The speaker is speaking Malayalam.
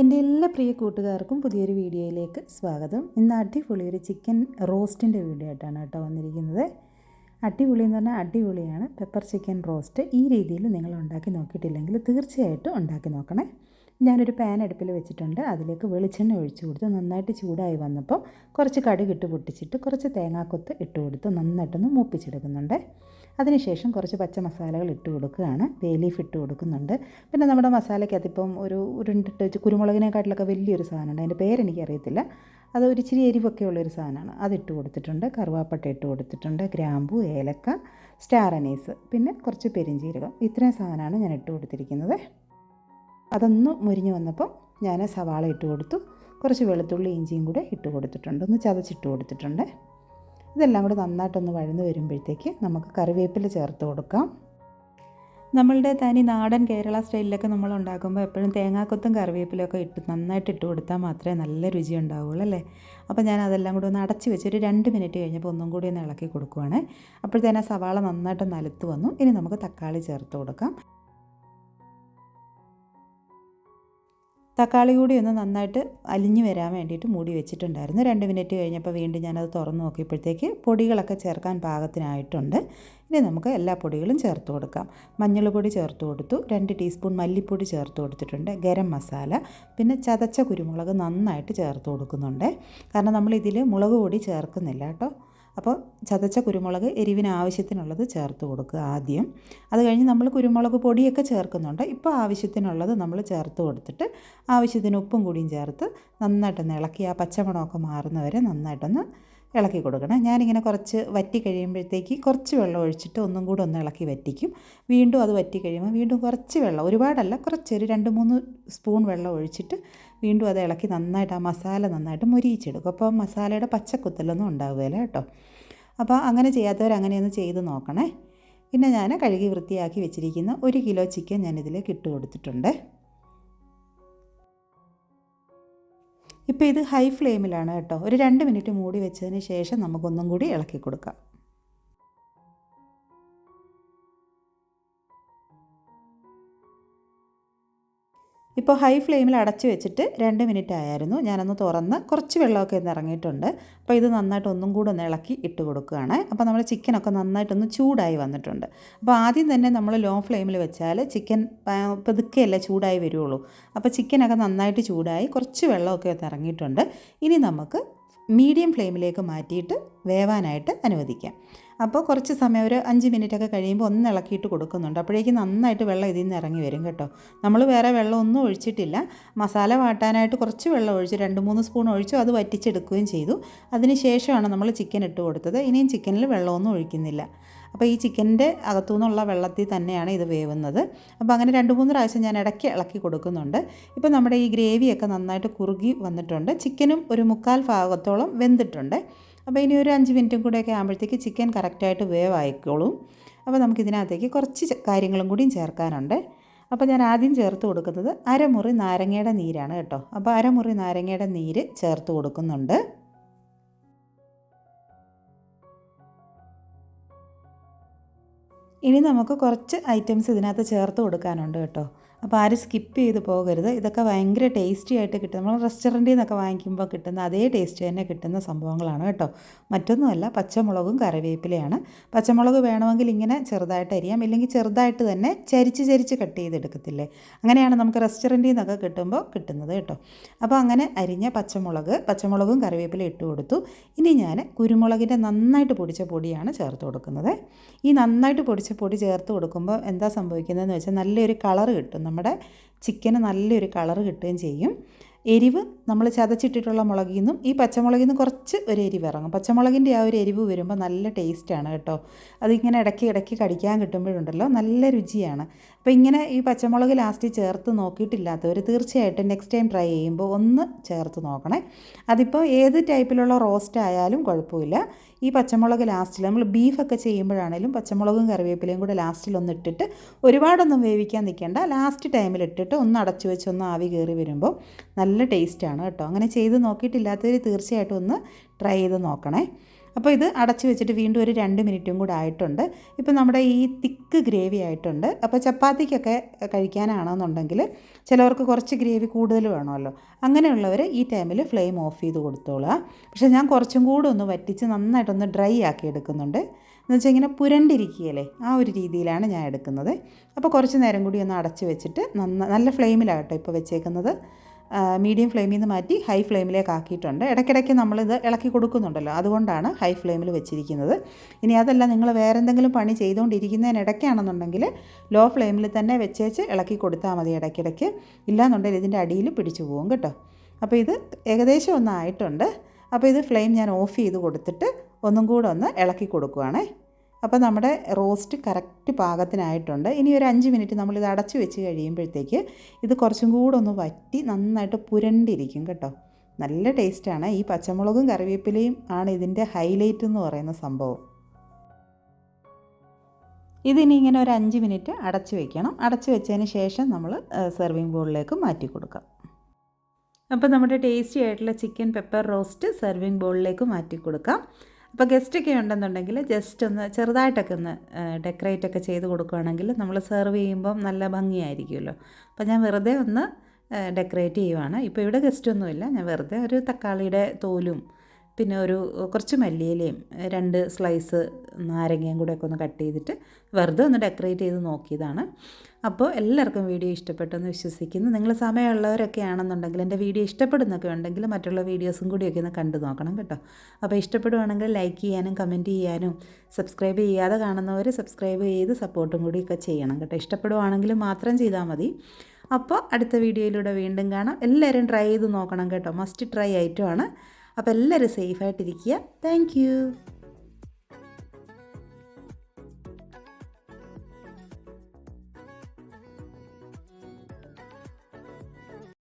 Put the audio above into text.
എന്റെ എല്ലാ പ്രിയ കൂട്ടുകാർക്കും പുതിയൊരു വീഡിയോയിലേക്ക് സ്വാഗതം. ഇന്ന് അടിപൊളി ഒരു ചിക്കൻ റോസ്റ്റിന്റെ വീഡിയോ ആയിട്ടാണ് കേട്ടോ വന്നിരിക്കുന്നത്. അടിപൊളി എന്ന് പറഞ്ഞാൽ അടിപൊളിയാണ്. പെപ്പർ ചിക്കൻ റോസ്റ്റ് ഈ രീതിയിൽ നിങ്ങൾ ഉണ്ടാക്കി നോക്കിയിട്ടില്ലെങ്കിൽ തീർച്ചയായിട്ടും ഉണ്ടാക്കി നോക്കണേ. ഞാനൊരു പാൻ അടുപ്പിൽ വെച്ചിട്ടുണ്ട്. അതിലേക്ക് വെളിച്ചെണ്ണ ഒഴിച്ചു കൊടുത്ത് നന്നായിട്ട് ചൂടായി വന്നപ്പോൾ കുറച്ച് കടുക് ഇട്ട് പൊട്ടിച്ചിട്ട് കുറച്ച് തേങ്ങാക്കൊത്ത് ഇട്ട് കൊടുത്ത് നന്നായിട്ടൊന്ന് മൂപ്പിച്ചെടുക്കുന്നുണ്ട്. അതിനുശേഷം കുറച്ച് പച്ച മസാലകൾ ഇട്ട് കൊടുക്കുകയാണ്. ബേ ലീഫ് ഇട്ട് കൊടുക്കുന്നുണ്ട്. പിന്നെ നമ്മുടെ മസാലയ്ക്കകത്തിപ്പം ഒരു ഉരുണ്ടിട്ട് കുരുമുളകിനെക്കാട്ടിലൊക്കെ വലിയൊരു സാധനമുണ്ട്. അതിന്റെ പേരെനിക്കറിയത്തില്ല. അത് ഒരു ഇച്ചിരി എരിവൊക്കെ ഉള്ളൊരു സാധനമാണ് അതിട്ട് കൊടുത്തിട്ടുണ്ട്. കറുവാപ്പട്ട ഇട്ട് കൊടുത്തിട്ടുണ്ട്. ഗ്രാമ്പു ഏലക്ക സ്റ്റാർ അനീസ് പിന്നെ കുറച്ച് പെരിഞ്ചീരകം. ഇത്രയും സാധനമാണ് ഞാൻ ഇട്ട് കൊടുത്തിരിക്കുന്നത്. അതൊന്ന് മുരിഞ്ഞ് വന്നപ്പം ഞാൻ സവാള ഇട്ട് കൊടുത്തു. കുറച്ച് വെളുത്തുള്ളി ഇഞ്ചിയും കൂടെ ഇട്ട് കൊടുത്തിട്ടുണ്ട്. ഒന്ന് ചതച്ചിട്ട് കൊടുത്തിട്ടുണ്ട്. ഇതെല്ലാം കൂടെ നന്നായിട്ടൊന്ന് വഴന്ന് വരുമ്പോഴത്തേക്ക് നമുക്ക് കറിവേപ്പില ചേർത്ത് കൊടുക്കാം. നമ്മളുടെ തനി നാടൻ കേരള സ്റ്റൈലിലൊക്കെ നമ്മൾ ഉണ്ടാക്കുമ്പോൾ എപ്പോഴും തേങ്ങാക്കൊത്തും കറിവേപ്പിലൊക്കെ ഇട്ട് നന്നായിട്ട് ഇട്ട് കൊടുത്താൽ മാത്രമേ നല്ല രുചി ഉണ്ടാവുകയുള്ളൂ അല്ലേ? അപ്പോൾ ഞാൻ അതെല്ലാം കൂടി ഒന്ന് അടച്ച് വെച്ച് ഒരു രണ്ട് മിനിറ്റ് കഴിഞ്ഞപ്പോൾ ഒന്നും കൂടി ഒന്ന് ഇളക്കി കൊടുക്കുവാണ്. അപ്പോഴത്തേനും സവാള നന്നായിട്ട് നലുത്ത് വന്നു. ഇനി നമുക്ക് തക്കാളി ചേർത്ത് കൊടുക്കാം. തക്കാളി കൂടി ഒന്ന് നന്നായിട്ട് അലിഞ്ഞു വരാൻ വേണ്ടിയിട്ട് മൂടി വെച്ചിട്ടുണ്ടായിരുന്നു. രണ്ട് മിനിറ്റ് കഴിഞ്ഞപ്പോൾ വീണ്ടും ഞാനത് തുറന്നു നോക്കിയപ്പോഴത്തേക്ക് പൊടികളൊക്കെ ചേർക്കാൻ പാകത്തിനായിട്ടുണ്ട്. ഇനി നമുക്ക് എല്ലാ പൊടികളും ചേർത്ത് കൊടുക്കാം. മഞ്ഞൾപ്പൊടി ചേർത്ത് കൊടുത്തു. രണ്ട് ടീസ്പൂൺ മല്ലിപ്പൊടി ചേർത്ത് കൊടുത്തിട്ടുണ്ട്. ഗരം മസാല. പിന്നെ ചതച്ച കുരുമുളക് നന്നായിട്ട് ചേർത്ത് കൊടുക്കുന്നുണ്ട്. കാരണം നമ്മൾ ഇതിൽ മുളക് പൊടി ചേർക്കുന്നില്ല കേട്ടോ. അപ്പോൾ ചതച്ച കുരുമുളക് എരിവിന് ആവശ്യത്തിനുള്ളത് ചേർത്ത് കൊടുക്കുക ആദ്യം. അത് കഴിഞ്ഞ് നമ്മൾ കുരുമുളക് പൊടിയൊക്കെ ചേർക്കുന്നുണ്ട്. ഇപ്പോൾ ആവശ്യത്തിനുള്ളത് നമ്മൾ ചേർത്ത് കൊടുത്തിട്ട് ആവശ്യത്തിന് ഉപ്പും കൂടിയും ചേർത്ത് നന്നായിട്ടൊന്ന് ഇളക്കി ആ പച്ചമണമൊക്കെ മാറുന്നവരെ നന്നായിട്ടൊന്ന് ഇളക്കി കൊടുക്കണം. ഞാനിങ്ങനെ കുറച്ച് വറ്റി കഴിയുമ്പോഴത്തേക്ക് കുറച്ച് വെള്ളം ഒഴിച്ചിട്ട് ഒന്നും കൂടെ ഒന്ന് ഇളക്കി വറ്റിക്കും. വീണ്ടും അത് വറ്റി കഴിയുമ്പോൾ വീണ്ടും കുറച്ച് വെള്ളം ഒരുപാടല്ല കുറച്ച് ഒരു രണ്ട് മൂന്ന് സ്പൂൺ വെള്ളം ഒഴിച്ചിട്ട് വീണ്ടും അത് ഇളക്കി നന്നായിട്ട് ആ മസാല നന്നായിട്ട് മുരിയിച്ചെടുക്കും അപ്പോൾ മസാലയുടെ പച്ചക്കുത്തലൊന്നും ഉണ്ടാവുകയില്ല കേട്ടോ. അപ്പോൾ അങ്ങനെ ചെയ്യാത്തവർ അങ്ങനെയൊന്ന് ചെയ്ത് നോക്കണേ. പിന്നെ ഞാൻ കഴുകി വൃത്തിയാക്കി വെച്ചിരിക്കുന്ന ഒരു കിലോ ചിക്കൻ ഞാനിതിലേക്ക് ഇട്ട് കൊടുത്തിട്ടുണ്ട്. ഇപ്പോൾ ഇത് ഹൈ ഫ്ലെയിമിലാണ് കേട്ടോ. ഒരു രണ്ട് മിനിറ്റ് മൂടി വെച്ചതിന് ശേഷം നമുക്കൊന്നും കൂടി ഇളക്കി കൊടുക്കാം. ഇപ്പോൾ ഹൈ ഫ്ലെയിമിൽ അടച്ച് വെച്ചിട്ട് രണ്ട് മിനിറ്റ് ആയിരുന്നു. ഞാനൊന്ന് തുറന്ന് കുറച്ച് വെള്ളമൊക്കെ ഒന്ന് ഇറങ്ങിയിട്ടുണ്ട്. അപ്പോൾ ഇത് നന്നായിട്ട് ഒന്നും കൂടെ ഒന്ന് ഇളക്കി ഇട്ട് കൊടുക്കുകയാണ്. അപ്പോൾ നമ്മൾ ചിക്കനൊക്കെ നന്നായിട്ടൊന്ന് ചൂടായി വന്നിട്ടുണ്ട്. അപ്പോൾ ആദ്യം തന്നെ നമ്മൾ ലോ ഫ്ലെയിമിൽ വെച്ചാൽ ചിക്കൻ പതുക്കെയല്ലേ ചൂടായി വരുള്ളൂ. അപ്പോൾ ചിക്കനൊക്കെ നന്നായിട്ട് ചൂടായി കുറച്ച് വെള്ളമൊക്കെ ഒന്ന് ഇറങ്ങിയിട്ടുണ്ട്. ഇനി നമുക്ക് മീഡിയം ഫ്ലെയിമിലേക്ക് മാറ്റിയിട്ട് വേവാനായിട്ട് അനുവദിക്കാം. അപ്പോൾ കുറച്ച് സമയം ഒരു അഞ്ച് മിനിറ്റൊക്കെ കഴിയുമ്പോൾ ഒന്ന് ഇളക്കിയിട്ട് കൊടുക്കുന്നുണ്ട്. അപ്പോഴേക്കും നന്നായിട്ട് വെള്ളം ഇതിൽ നിന്ന് ഇറങ്ങി വരും കേട്ടോ. നമ്മൾ വേറെ വെള്ളം ഒന്നും ഒഴിച്ചിട്ടില്ല. മസാല വാട്ടാനായിട്ട് കുറച്ച് വെള്ളം ഒഴിച്ചു രണ്ട് മൂന്ന് സ്പൂൺ ഒഴിച്ചു അത് വറ്റിച്ചെടുക്കുകയും ചെയ്തു. അതിന് ശേഷമാണ് നമ്മൾ ചിക്കൻ ഇട്ട് കൊടുത്തത്. ഇനിയും ചിക്കനിൽ വെള്ളമൊന്നും ഒഴിക്കുന്നില്ല. അപ്പോൾ ഈ ചിക്കന്റെ അകത്തു നിന്നുള്ള വെള്ളത്തിൽ തന്നെയാണ് ഇത് വേവുന്നത്. അപ്പോൾ അങ്ങനെ രണ്ട് മൂന്ന് പ്രാവശ്യം ഞാൻ ഇടയ്ക്ക് ഇളക്കി കൊടുക്കുന്നുണ്ട്. ഇപ്പോൾ നമ്മുടെ ഈ ഗ്രേവിയൊക്കെ നന്നായിട്ട് കുറുകി വന്നിട്ടുണ്ട്. ചിക്കനും ഒരു മുക്കാൽ ഭാഗത്തോളം വെന്തിട്ടുണ്ട്. അപ്പോൾ ഇനി ഒരു അഞ്ച് മിനിറ്റും കൂടെയൊക്കെ ആകുമ്പോഴത്തേക്ക് ചിക്കൻ കറക്റ്റായിട്ട് വേവ് ആയിക്കോളും അപ്പോൾ നമുക്കിതിനകത്തേക്ക് കുറച്ച് കാര്യങ്ങളും കൂടിയും ചേർക്കാനുണ്ട്. അപ്പോൾ ഞാൻ ആദ്യം ചേർത്ത് കൊടുക്കുന്നത് അരമുറി നാരങ്ങയുടെ നീരാണ് കേട്ടോ. അപ്പോൾ അരമുറി നാരങ്ങയുടെ നീര് ചേർത്ത് കൊടുക്കുന്നുണ്ട്. ഇനി നമുക്ക് കുറച്ച് ഐറ്റംസ് ഇതിനകത്ത് ചേർത്ത് കൊടുക്കാനുണ്ട് കേട്ടോ. അപ്പോൾ ആരും സ്കിപ്പ് ചെയ്ത് പോകരുത്. ഇതൊക്കെ ഭയങ്കര ടേസ്റ്റി ആയിട്ട് കിട്ടും നമ്മൾ റെസ്റ്റോറന്റിൽ നിന്നൊക്കെ വാങ്ങിക്കുമ്പോൾ കിട്ടുന്ന അതേ ടേസ്റ്റ് തന്നെ കിട്ടുന്ന സംഭവങ്ങളാണ് കേട്ടോ. മറ്റൊന്നുമല്ല പച്ചമുളകും കറിവേപ്പിലയാണ്. പച്ചമുളക് വേണമെങ്കിൽ ഇങ്ങനെ ചെറുതായിട്ട് അരിയാം. ഇല്ലെങ്കിൽ ചെറുതായിട്ട് തന്നെ ചരിച്ച് ചരിച്ച് കട്ട് ചെയ്തെടുക്കത്തില്ലേ? അങ്ങനെയാണ് നമുക്ക് റെസ്റ്റോറന്റിൽ നിന്നൊക്കെ കിട്ടുമ്പോൾ കിട്ടുന്നത് കേട്ടോ. അപ്പോൾ അങ്ങനെ അരിഞ്ഞ പച്ചമുളക് പച്ചമുളകും കറിവേപ്പില ഇട്ട് കൊടുത്തു. ഇനി ഞാൻ കുരുമുളകിന്റെ നന്നായിട്ട് പൊടിച്ച പൊടിയാണ് ചേർത്ത് കൊടുക്കുന്നത്. ഈ നന്നായിട്ട് പൊടിച്ച പൊടി ചേർത്ത് കൊടുക്കുമ്പോൾ എന്താ സംഭവിക്കുന്നതെന്ന് വെച്ചാൽ നല്ലൊരു കളർ കിട്ടും. നമ്മുടെ ചിക്കന് നല്ലൊരു കളർ കിട്ടുകയും ചെയ്യും. എരിവ് നമ്മൾ ചതച്ചിട്ടിട്ടുള്ള മുളകിൽ നിന്നും ഈ പച്ചമുളകിൽ നിന്ന് കുറച്ച് ഒരു എരിവ് ഇറങ്ങും. പച്ചമുളകിന്റെ ആ ഒരു എരിവ് വരുമ്പോൾ നല്ല ടേസ്റ്റാണ് കേട്ടോ. അതിങ്ങനെ ഇടയ്ക്ക് ഇടയ്ക്ക് കടിക്കാൻ കിട്ടുമ്പോഴുണ്ടല്ലോ നല്ല രുചിയാണ്. അപ്പോൾ ഇങ്ങനെ ഈ പച്ചമുളക് ലാസ്റ്റ് ചേർത്ത് നോക്കിയിട്ടില്ലാത്തവർ തീർച്ചയായിട്ടും നെക്സ്റ്റ് ടൈം ട്രൈ ചെയ്യുമ്പോൾ ഒന്ന് ചേർത്ത് നോക്കണേ. അതിപ്പോൾ ഏത് ടൈപ്പിലുള്ള റോസ്റ്റ് ആയാലും കുഴപ്പമില്ല. ഈ പച്ചമുളക് ലാസ്റ്റിൽ നമ്മൾ ബീഫൊക്കെ ചെയ്യുമ്പോഴാണേലും പച്ചമുളകും കറിവേപ്പിലയും കൂടെ ലാസ്റ്റിൽ ഒന്ന് ഇട്ടിട്ട് ഒരുപാടൊന്നും വേവിക്കാൻ നിൽക്കേണ്ട ലാസ്റ്റ് ടൈമിൽ ഇട്ടിട്ട് ഒന്ന് അടച്ചു വെച്ച് ഒന്ന് ആവി കയറി വരുമ്പോൾ നല്ല ടേസ്റ്റാണ് കേട്ടോ. അങ്ങനെ ചെയ്ത് നോക്കിയിട്ടില്ലാത്തവർ തീർച്ചയായിട്ടും ഒന്ന് ട്രൈ ചെയ്ത് നോക്കണേ. അപ്പോൾ ഇത് അടച്ച് വെച്ചിട്ട് വീണ്ടും ഒരു രണ്ട് മിനിറ്റും കൂടെ ആയിട്ടുണ്ട്. ഇപ്പോൾ നമ്മുടെ ഈ തിക്ക് ഗ്രേവി ആയിട്ടുണ്ട്. അപ്പോൾ ചപ്പാത്തിക്കൊക്കെ കഴിക്കാനാണെന്നുണ്ടെങ്കിൽ ചിലവർക്ക് കുറച്ച് ഗ്രേവി കൂടുതൽ വേണമല്ലോ. അങ്ങനെയുള്ളവർ ഈ ടൈമിൽ ഫ്ലെയിം ഓഫ് ചെയ്ത് കൊടുത്തോളുക. പക്ഷേ ഞാൻ കുറച്ചും കൂടെ ഒന്ന് വറ്റിച്ച് നന്നായിട്ടൊന്ന് ഡ്രൈ ആക്കി എടുക്കുന്നുണ്ട്. എന്ന് വെച്ചാൽ ഇങ്ങനെ പുരണ്ടിരിക്കുകയല്ലേ? ആ ഒരു രീതിയിലാണ് ഞാൻ എടുക്കുന്നത്. അപ്പോൾ കുറച്ച് നേരം കൂടി ഒന്ന് അടച്ച് വെച്ചിട്ട് നന്ന നല്ല ഫ്ലെയിമിലാകട്ടോ ഇപ്പോൾ വെച്ചേക്കുന്നത്. മീഡിയം ഫ്ലെയിമിൽ നിന്ന് മാറ്റി ഹൈ ഫ്ലെയിമിലേക്ക് ആക്കിയിട്ടുണ്ട്. ഇടയ്ക്കിടയ്ക്ക് നമ്മളിത് ഇളക്കി കൊടുക്കുന്നുണ്ടല്ലോ. അതുകൊണ്ടാണ് ഹൈ ഫ്ലെയിമിൽ വെച്ചിരിക്കുന്നത്. ഇനി അതല്ല നിങ്ങൾ വേറെ എന്തെങ്കിലും പണി ചെയ്തുകൊണ്ടിരിക്കുന്നതിനിടയ്ക്കാണെന്നുണ്ടെങ്കിൽ ലോ ഫ്ലെയിമിൽ തന്നെ വെച്ചേച്ച് ഇളക്കി കൊടുത്താൽ മതി ഇടയ്ക്കിടയ്ക്ക്. ഇല്ലാന്നുണ്ടെങ്കിൽ ഇതിന്റെ അടിയിൽ പിടിച്ചു പോകും കേട്ടോ. അപ്പോൾ ഇത് ഏകദേശം ഒന്നായിട്ടുണ്ട് അപ്പോൾ ഇത് ഫ്ലെയിം ഞാൻ ഓഫ് ചെയ്ത് കൊടുത്തിട്ട് ഒന്നും കൂടെ ഒന്ന് ഇളക്കി കൊടുക്കുവാണേ. അപ്പോൾ നമ്മുടെ റോസ്റ്റ് കറക്റ്റ് പാകത്തിനായിട്ടുണ്ട്. ഇനി ഒരു അഞ്ച് മിനിറ്റ് നമ്മൾ ഇത് അടച്ചു വെച്ച് കഴിയുമ്പോഴത്തേക്ക് ഇത് കുറച്ചും കൂടെ ഒന്ന് വറ്റി നന്നായിട്ട് പുരണ്ടിരിക്കും കേട്ടോ. നല്ല ടേസ്റ്റാണ് ഈ പച്ചമുളകും കറിവേപ്പിലയും ആണ് ഇതിന്റെ ഹൈലൈറ്റ് എന്ന് പറയുന്ന സംഭവം. ഇതിനി ഇങ്ങനെ ഒരു അഞ്ച് മിനിറ്റ് അടച്ചു വെക്കണം. അടച്ചു വെച്ചതിന് ശേഷം നമ്മൾ സെർവിങ് ബോളിലേക്ക് മാറ്റി കൊടുക്കാം. അപ്പോൾ നമ്മുടെ ടേസ്റ്റി ആയിട്ടുള്ള ചിക്കൻ പെപ്പർ റോസ്റ്റ് സെർവിങ് ബോളിലേക്ക് മാറ്റി കൊടുക്കാം. അപ്പോൾ ഗസ്റ്റൊക്കെ ഉണ്ടെന്നുണ്ടെങ്കിൽ ജസ്റ്റ് ഒന്ന് ചെറുതായിട്ടൊക്കെ ഒന്ന് ഡെക്കറേറ്റ് ഒക്കെ ചെയ്ത് കൊടുക്കുകയാണെങ്കിൽ നമ്മൾ സെർവ് ചെയ്യുമ്പം നല്ല ഭംഗിയായിരിക്കുമല്ലോ. അപ്പോൾ ഞാൻ വെറുതെ ഒന്ന് ഡെക്കറേറ്റ് ചെയ്യുവാണ്. ഇപ്പോൾ ഇവിടെ ഗസ്റ്റൊന്നുമില്ല ഞാൻ വെറുതെ ഒരു തക്കാളിയുടെ തോലും പിന്നെ ഒരു കുറച്ച് മല്ലിയിലയും രണ്ട് സ്ലൈസ് നാരങ്ങയും കൂടെ ഒക്കെ ഒന്ന് കട്ട് ചെയ്തിട്ട് വെറുതെ ഒന്ന് ഡെക്കറേറ്റ് ചെയ്ത് നോക്കിയതാണ്. അപ്പോൾ എല്ലാവർക്കും വീഡിയോ ഇഷ്ടപ്പെട്ടെന്ന് വിശ്വസിക്കുന്നു. നിങ്ങൾ സമയമുള്ളവരൊക്കെ ആണെന്നുണ്ടെങ്കിൽ എന്റെ വീഡിയോ ഇഷ്ടപ്പെടുന്നൊക്കെ ഉണ്ടെങ്കിൽ മറ്റുള്ള വീഡിയോസും കൂടിയൊക്കെ ഒന്ന് കണ്ടു നോക്കണം കേട്ടോ. അപ്പോൾ ഇഷ്ടപ്പെടുവാണെങ്കിൽ ലൈക്ക് ചെയ്യാനും കമന്റ് ചെയ്യാനും സബ്സ്ക്രൈബ് ചെയ്യാതെ കാണുന്നവർ സബ്സ്ക്രൈബ് ചെയ്ത് സപ്പോർട്ടും കൂടിയൊക്കെ ചെയ്യണം കേട്ടോ. ഇഷ്ടപ്പെടുവാണെങ്കിൽ മാത്രം ചെയ്താൽ മതി. അപ്പോൾ അടുത്ത വീഡിയോയിലൂടെ വീണ്ടും കാണാം. എല്ലാവരും ട്രൈ ചെയ്ത് നോക്കണം കേട്ടോ. മസ്റ്റ് ട്രൈ ഐറ്റമാണ് അപ്പോൾ എല്ലാവരും സേഫായിട്ടിരിക്കുക താങ്ക്